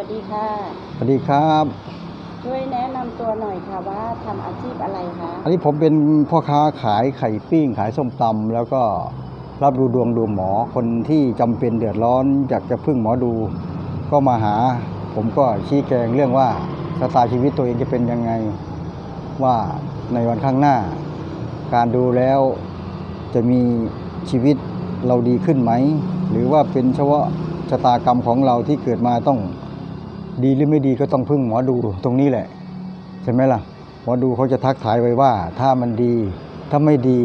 วัสดีค่ะ สวัสดีครับ ช่วยแนะนำตัวหน่อยค่ะว่าทำอาชีพอะไรคะ อันนี้ผมเป็นพ่อค้าขายไข่ปิ้ง ขายส้มตำแล้วก็รับดูดวงดูหมอคนที่จำเป็นเดือดร้อนอยากจะพึ่งหมอดู ก็มาหา ผมก็ชี้แจงเรื่องว่าชะตาชีวิตตัวเองจะเป็นยังไง ว่าในวันข้างหน้า การดูแล้วจะมีชีวิตเราดีขึ้นไหม หรือว่าเป็นเฉพาะชะตากรรมของเราที่เกิดมาต้อง ดีหรือไม่ดีก็ต้องพึ่งหมอดูตรงนี้แหละ ใช่ไหมล่ะ หมอดูเขาจะทักทายไว้ว่า ถ้ามันดี ถ้าไม่ดี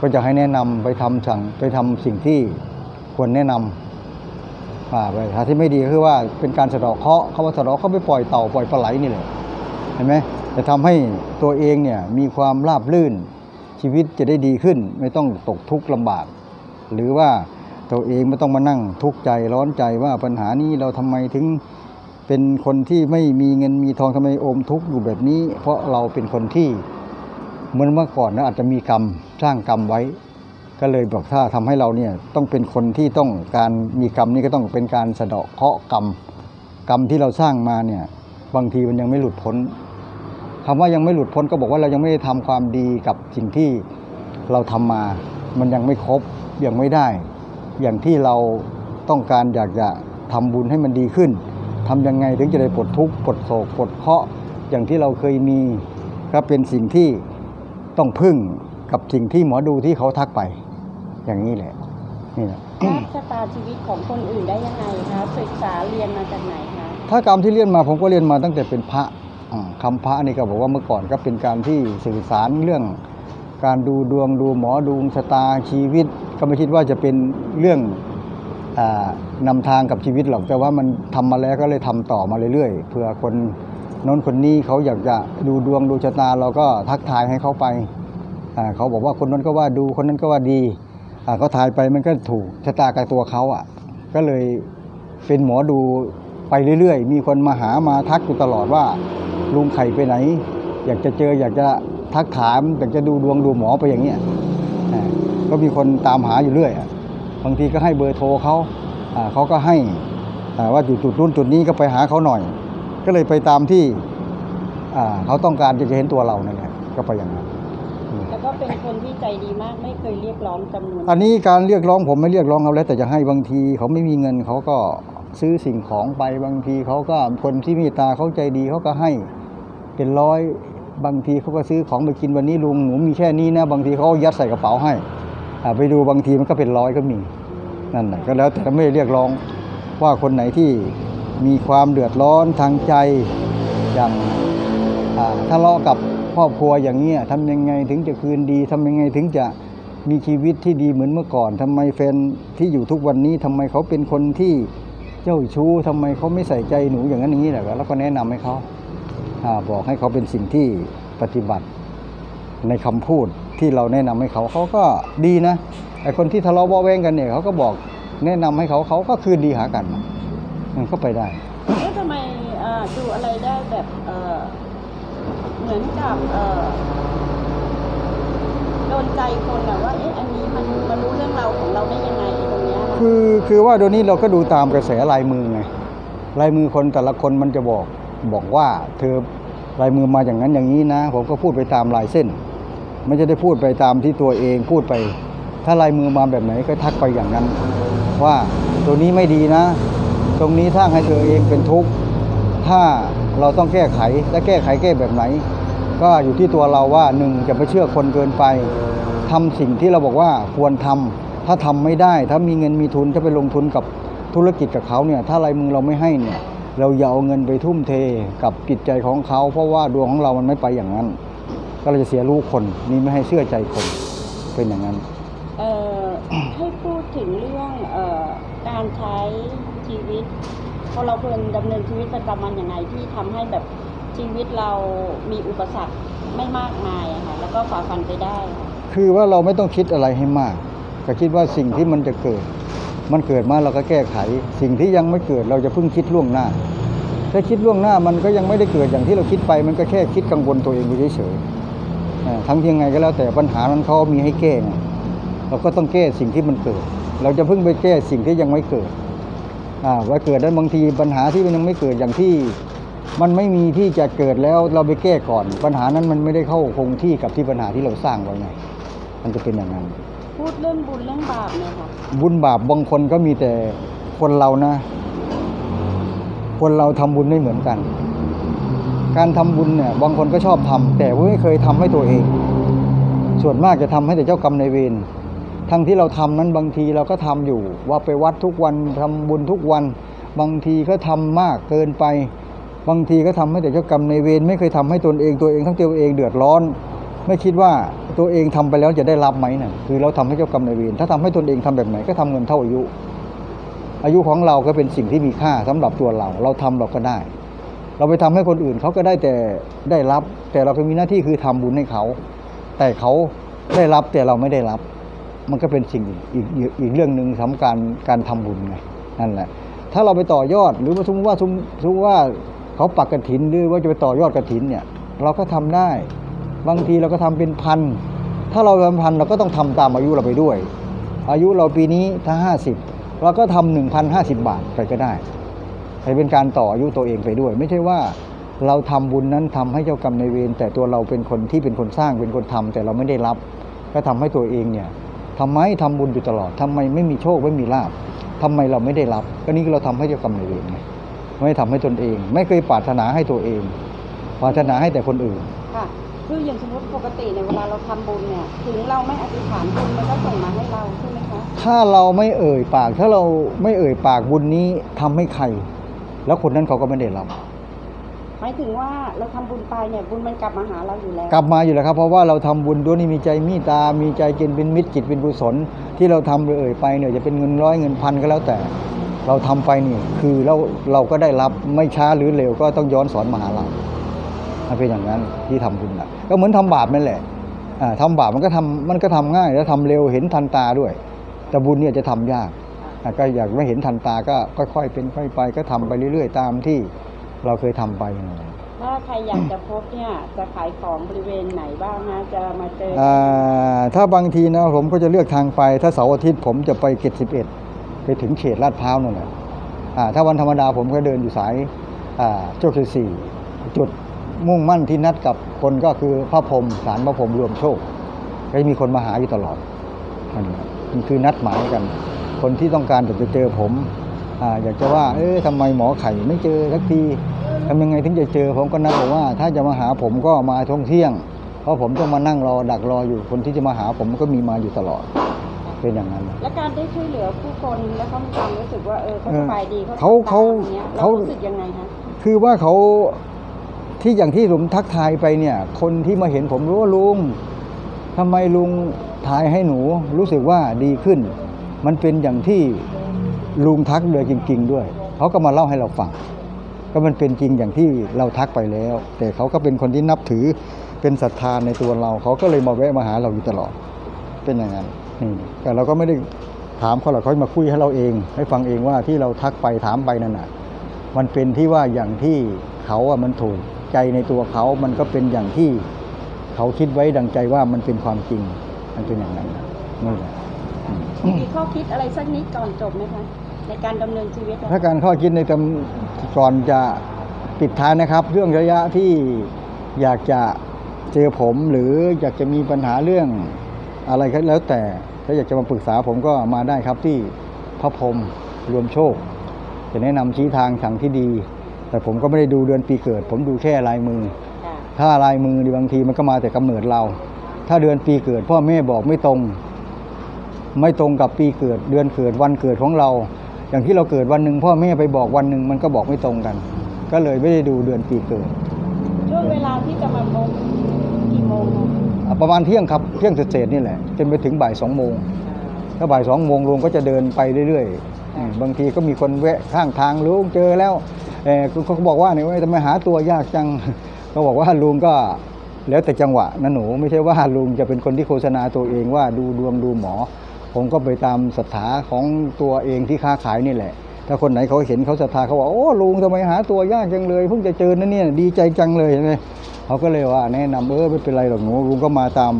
ก็จะให้แนะนำไปทำสั่งไปทำสิ่งที่ควรแนะนำอ่าไปถ้าที่ไม่ดีคือว่าเป็นการสะเดอกเคราะห์เขาว่าสะเดอกเขาไปปล่อยเต่าปล่อยปลาไหลนี่แหละเห็นไหมจะทำให้ตัวเองเนี่ยมีความราบรื่นชีวิตจะได้ดีขึ้น ไม่ต้องตกทุกข์ลำบาก หรือว่าตัวเองไม่ต้องมานั่งทุกข์ใจร้อนใจว่าปัญหานี้เราทำไมถึง เป็นคนที่ไม่มีเงินมีทองทำไมโอมทุกข์อยู่แบบนี้ เพราะเราเป็นคนที่เหมือนเมื่อก่อนนะอาจจะมีกรรมสร้างกรรมไว้ ก็เลยบอกถ้าทำให้เราเนี่ยต้องเป็นคนที่ต้องการมีกรรมนี่ก็ต้องเป็นการสะเดาะเคาะกรรมกรรมที่เราสร้างมาเนี่ยบางทีมันยังไม่หลุดพ้นคำว่ายังไม่หลุดพ้นก็บอกว่าเรายังไม่ได้ทำความดีกับสิ่งที่เราทำมา มันยังไม่ครบยังไม่ได้ อย่างที่เราต้องการอยากจะทำบุญให้มันดีขึ้น ทำยังไงถึงจะได้ปลดทุกข์ปลดโศกปลดเคราะห์อย่างที่เราเคยมีก็เป็นสิ่งที่ต้องพึ่งกับสิ่งที่หมอดูที่เขาทักไป อย่างนี้แหละนี่แหละทราบชะตาชีวิตของคนอื่นได้ยังไงคะศึกษาเรียนมาจากไหนคะถ้ากรรมที่เรียนมาผมก็เรียนมาตั้งแต่เป็นพระอ่าคำพระนี่ก็บอกว่าเมื่อก่อนก็เป็นการที่สื่อสารเรื่อง การดูดวงดูหมอดูชะตาชีวิต ก็ไม่คิดว่าจะเป็นเรื่องอา นำทางกับชีวิตหรอกแต่ว่ามันทำมาแล้วก็เลยทำต่อมาเรื่อยๆเผื่อคนน้นคนนี้เขาอยากจะดูดวงดูชะตาเราก็ทักทายให้เขาไปเขาบอกว่าคนนั้นก็ว่าดูคนนั้นก็ว่าดีเขาทายไปมันก็ถูกชะตากับตัวเขาอะ ก็เลยเป็นหมอดูไปเรื่อยๆ มีคนมาหามาทักอยู่ตลอดว่าลุงไข่ไปไหน อยากจะเจออยากจะทักถามอยากจะดูดวงดูหมอไปอย่างเงี้ยก็มีคนตามหาอยู่เรื่อยอะ บางทีก็ให้เบอร์โทรเขาอ่าเขาก็ให้อ่าว่าอยู่จุดนู้นจุดนี้ก็ไปหาเขาหน่อย ก็เลยไปตามที่อ่าเขาต้องการจะเห็นตัวเรานั่นแหละก็ไปอย่างนั้นแล้วก็เป็นคนที่ใจดีมากไม่เคยเรียกร้องจำนวนอันนี้การเรียกร้องผมไม่เรียกร้องเขาแล้วแต่จะให้บางทีเขาไม่มีเงินเขาก็ซื้อสิ่งของไปบางทีเขาก็คนที่มีตาเขาใจดีเขาก็ให้เป็นร้อยบางทีเขาก็ซื้อของไปกินวันนี้ลุงหนูมีแค่นี้นะ บางทีเขาก็ยัดใส่กระเป๋าให้อ่า ไปดูบางทีมันก็เป็นร้อยก็มีนั่นแหละก็แล้วแต่ไม่เรียกร้องว่าคนไหนที่มีความเดือดร้อนทางใจอย่างอ่าทะเลาะกับครอบครัวอย่างเงี้ยทำยังไงถึงจะคืนดีทำยังไงถึงจะมีชีวิตที่ดีเหมือนเมื่อก่อนทำไมแฟนที่อยู่ทุกวันนี้ทำไมเขาเป็นคนที่เจ้าชู้ทำไมเขาไม่ใส่ใจหนูอย่างนั้นอย่างนี้แหละแล้วก็แนะนำให้เขาอาบอกให้เขาเป็นสิ่งที่ปฏิบัติ ในคำพูดที่เราแนะนำให้เขาเขาก็ดีนะไอคนที่ทะเลาะเบาะแวงกันเนี่ยเขาก็บอกแนะนำให้เขาเขาก็คืนดีหากันมันก็ไปได้แล้วทำไมเอ่อดูอะไรได้แบบเอ่อเหมือนกับเอ่อโดนใจคนอะว่าเอ๊ะอันนี้มันมารู้เรื่องราวของเราได้ยังไงตรงเนี้ยคือคือว่าเดี๋ยวนี้เราก็ดูตามกระแสลายมือไงลายมือคนแต่ละคนมันจะบอกบอกว่า เธอลายมือมาอย่างนั้นอย่างนี้นะ ผมก็พูดไปตามลายเส้น ไม่จะได้พูดไปตามที่ตัวเองพูดไป ถ้าลายมือมาแบบไหนก็ทักไปอย่างนั้น ว่าตัวนี้ไม่ดีนะ ตรงนี้สร้างให้เธอเองเป็นทุกข์ถ้าเราต้องแก้ไขและแก้ไขแก้แบบไหน ก็อยู่ที่ตัวเราว่าหนึ่งจะไปเชื่อคนเกินไปทำสิ่งที่เราบอกว่าควรทำถ้าทำไม่ได้ ถ้ามีเงินมีทุนจะไปลงทุนกับธุรกิจกับเขาเนี่ย ถ้าลายมือเราไม่ให้เนี่ยเราอย่าเอาเงินไปทุ่มเทกับจิตใจของเขา เพราะว่าดวงของเรามันไม่ไปอย่างนั้น ก็เราจะเสียรู้คนนี่ไม่ให้เชื่อใจคนเป็นอย่างนั้นเอ่อให้พูดถึงเรื่องเอ่อการใช้ชีวิตพอเราควรดำเนินชีวิตประจำวันยังไงที่ทำให้แบบชีวิตเรามีอุปสรรคไม่มากมายอะค่ะแล้วก็ฝ่าฟันไปได้ค่ะคือว่าเราไม่ต้องคิดอะไรให้มากก็คิดว่าสิ่งที่มันจะเกิด มันเกิดมาเราก็แก้ไข สิ่งที่ยังไม่เกิดเราจะเพิ่งคิดล่วงหน้า ถ้าคิดล่วงหน้ามันก็ยังไม่ได้เกิดอย่างที่เราคิดไป มันก็แค่คิดกังวลตัวเองไปเฉยๆอ่า ทั้งที่ยังไงก็แล้วแต่ปัญหานั้นเขามีให้แก้ไงเราก็ต้องแก้สิ่งที่มันเกิด เราจะเพิ่งไปแก้สิ่งที่ยังไม่เกิดอ่าว่าเกิดแล้วบางทีปัญหาที่มันยังไม่เกิดอย่างที่มันไม่มีที่จะเกิดแล้วเราไปแก้ก่อน ปัญหานั้นมันไม่ได้เข้าคงที่กับที่ปัญหาที่เราสร้างไว้ไงมันจะเป็นอย่างนั้น พูดเรื่องบุญเรื่องบาปเนี่ยค่ะบุญบาปบางคนก็มีแต่คนเรานะ คนเราทำบุญไม่เหมือนกัน การทำบุญเนี่ยบางคนก็ชอบทำแต่ไม่เคยทำให้ตัวเอง ส่วนมากจะทำให้แต่เจ้ากรรมในเวรทั้งที่เราทำนั้นบางทีเราก็ทำอยู่ ว่าไปวัดทุกวันทำบุญทุกวัน บางทีก็ทำมากเกินไป บางทีก็ทำให้แต่เจ้ากรรมในเวรไม่เคยทำให้ตนเองตัวเองทั้งตัวเองเดือดร้อน ไม่คิดว่าตัวเองทำไปแล้วจะได้รับไหมน่ะคือเราทำให้เจ้ากรรมในเวรถ้าทำให้ตนเองทำแบบไหนก็ทำเงินเท่าอายุ อายุของเราก็เป็นสิ่งที่มีค่าสำหรับตัวเรา เราทำเราก็ได้ เราไปทำให้คนอื่นเขาก็ได้แต่ได้รับ แต่เราก็มีหน้าที่คือทำบุญให้เขา แต่เขาได้รับแต่เราไม่ได้รับ มันก็เป็นสิ่งอีกอีกอีกเรื่องหนึ่งสำคัญการทำบุญไงนั่นแหละ ถ้าเราไปต่อยอดหรือว่าสมมติว่าสมมติว่าเขาปักกระถินหรือว่าจะไปต่อยอดกระถินเนี่ย เราก็ทำได้ บางทีเราก็ทำเป็นพันถ้าเราทำพันเราก็ต้องทำตามอายุเราไปด้วย อายุเราปีนี้ถ้าห้าสิบเราก็ทำหนึ่งพันห้าสิบบาทไปก็ได้ ให้เป็นการต่ออายุตัวเองไปด้วย ไม่ใช่ว่าเราทำบุญนั้นทำให้เจ้ากรรมนายเวรแต่ตัวเราเป็นคนที่เป็นคนสร้างเป็นคนทำแต่เราไม่ได้รับ ก็ทำให้ตัวเองเนี่ยทำไมทำบุญอยู่ตลอดทำไมไม่มีโชคไม่มีลาภทำไมเราไม่ได้รับก็นี่เราทำให้เจ้ากรรมนายเวรไงไม่ทำให้ตนเอง ไม่เคยปรารถนาให้ตัวเองปรารถนาให้แต่คนอื่นค่ะคืออย่างสมมติปกติในยเวลาเราทำบุญเนี่ยถึงเราไม่อธิษฐานบุญมันก็ส่งมาให้เราใช่ไหมคะถ้าเราไม่เอ่ยปาก ถ้าเราไม่เอ่ยปากบุญนี้ทำให้ใคร แล้วคนนั้นเขาก็ไม่ได้รับหมายถึงว่าเราทำบุญไปเนี่ยบุญมันกลับมาหาเราอยู่แล้ว กลับมาอยู่แล้วครับ เพราะว่าเราทำบุญด้วยนี่มีใจเมีตา มีใจเกณฑ์เป็นมิตรจิตเป็นกุศล ที่เราทำเอ่ยไปเนี่ยจะเป็นเงินร้อยเงินพันก็แล้วแต่ เราทำไปนี่คือเราเราก็ได้รับไม่ช้าหรือเร็วก็ต้องย้อนสอนมาหาเรามันเป็นอย่างนั้นที่ทำบุญนะก็เหมือนทำบาปนั่นแหละอ่าทำบาปมันก็ทำมันก็ทำง่ายแล้วทำเร็วเห็นทันตาด้วย แต่บุญเนี่ยจะทำยากอะ ก็อยากไม่เห็นทันตาก็ค่อยๆเป็นค่อยไป ก็ทำไปเรื่อยๆ ตามที่เราเคยทำไปนั่นแหละถ้าใครอยากจะพบเนี่ยจะขายของบริเวณไหนบ้างนะจะมาเจออ่าถ้าบางทีนะผมก็จะเลือกทางไป ถ้าเสาร์อาทิตย์ผมจะไปเกตสิบเอ็ดไปถึงเขตลาดพร้าวนั่นแหละอ่าถ้าวันธรรมดาผมก็เดินอยู่สายอ่าโชคชัยสี่จุดมุ่งมั่นที่นัดกับคนก็คือพระพรหมสารพระพรหมรวมโชคก็จะมีคนมาหาอยู่ตลอดนั่นแหละมันคือนัดหมายกัน คนที่ต้องการจะไปเจอผมอาอยากจะว่า เอ๊ะทำไมหมอไข่ไม่เจอสักทีทำยังไงถึงจะเจอผมก็นัดบอกว่า ถ้าจะมาหาผมก็มาท่องเที่ยง เพราะผมต้องมานั่งรอดักรออยู่คนที่จะมาหาผมก็มีมาอยู่ตลอดเป็นอย่างนั้น และการได้ช่วยเหลือผู้คนแล้วเขามีความรู้สึกว่าเออเขาเออสบายดีเขาเขาตมอย่างเงี้ยเขาเรารู้สึกยังไงคะคือว่าเขาที่อย่างที่ผมทักทายไปเนี่ย คนที่มาเห็นผมรู้ว่าลุงทำไมลุงถ่ายให้หนูรู้สึกว่าดีขึ้น มันเป็นอย่างที่ลุงทักเลยจริง ๆ ด้วย เขาก็มาเล่าให้เราฟัง ก็มันเป็นจริงอย่างที่เราทักไปแล้ว แต่เขาก็เป็นคนที่นับถือเป็นศรัทธาในตัวเรา เขาก็เลยมาแวะมาหาเราอยู่ตลอด เป็นอย่างนั้นนี่แต่เราก็ไม่ได้ถามเขาหรอกเขามาคุยให้เราเอง ให้ฟังเองว่าที่เราทักไปถามไปนั่นน่ะ มันเป็นที่ว่าอย่างที่เขาอะมันถูกใจในตัวเขา มันก็เป็นอย่างที่เขาคิดไว้ดังใจว่ามันเป็นความจริง มันเป็นอย่างนั้นนะนี่แหละ มมีข้อคิดอะไรสักนิดก่อนจบไหมคะในการดำเนินชีวิตอะถ้าการข้อคิดในตำก่อนจะปิดท้ายนะครับ เรื่องระยะที่อยากจะเจอผมหรืออยากจะมีปัญหาเรื่องอะไรก็แล้วแต่ถ้าอยากจะมาปรึกษาผมก็มาได้ครับที่พระพรหมรวมโชค จะแนะนำชี้ทางทางที่ดี แต่ผมก็ไม่ได้ดูเดือนปีเกิด ผมดูแค่ลายมือค่ะถ้าลายมือนี่บางทีมันก็มาแต่กำเนิดเรา ถ้าเดือนปีเกิด พ่อแม่บอกไม่ตรง ไม่ตรงกับปีเกิดเดือนเกิดวันเกิดของเรา อย่างที่เราเกิดวันหนึ่งพ่อแม่ไปบอกวันหนึ่งมันก็บอกไม่ตรงกัน ก็เลยไม่ได้ดูเดือนปีเกิดช่วงเวลาที่จะมาพบกี่โมงคะอะประมาณเที่ยงครับเที่ยงเศษๆนี่แหละจนไปถึงบ่ายสองโมงถ้าบ่ายสองโมงลุงก็จะเดินไปเรื่อยๆอืมบางทีก็มีคนแวะข้างทางลุงเจอแล้วเออเขาก็บอกว่าเนี่ยว่าทำไมหาตัวยากจังก็บอกว่าลุงก็แล้วแต่จังหวะนะหนูไม่ใช่ว่าลุงจะเป็นคนที่โฆษณาตัวเองว่าดูดวงดูหมอ ผมก็ไปตามศรัทธาของตัวเองที่ค้าขายนี่แหละ ถ้าคนไหนเขาเห็นเขาศรัทธาเขาบอกโอ้ลุงทำไมหาตัวยากจังเลยเพิ่งจะเจอนะเนี่ยดีใจจังเลยเห็นไหมเขาก็เลยว่าแนะนำเออไม่เป็นไรหรอกหนูลุงก็มาตาม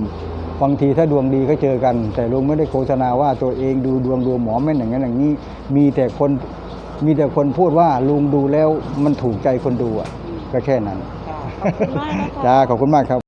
บางทีถ้าดวงดีก็เจอกัน แต่ลุงไม่ได้โฆษณาว่าตัวเองดูดวงดูหมอแม่นอย่างนั้นอย่างนี้ มีแต่คนมีแต่คนพูดว่าลุงดูแล้วมันถูกใจคนดูอะก็แค่นั้นค่ะขอบคุณมากนะคะจ้าขอบคุณมากครับ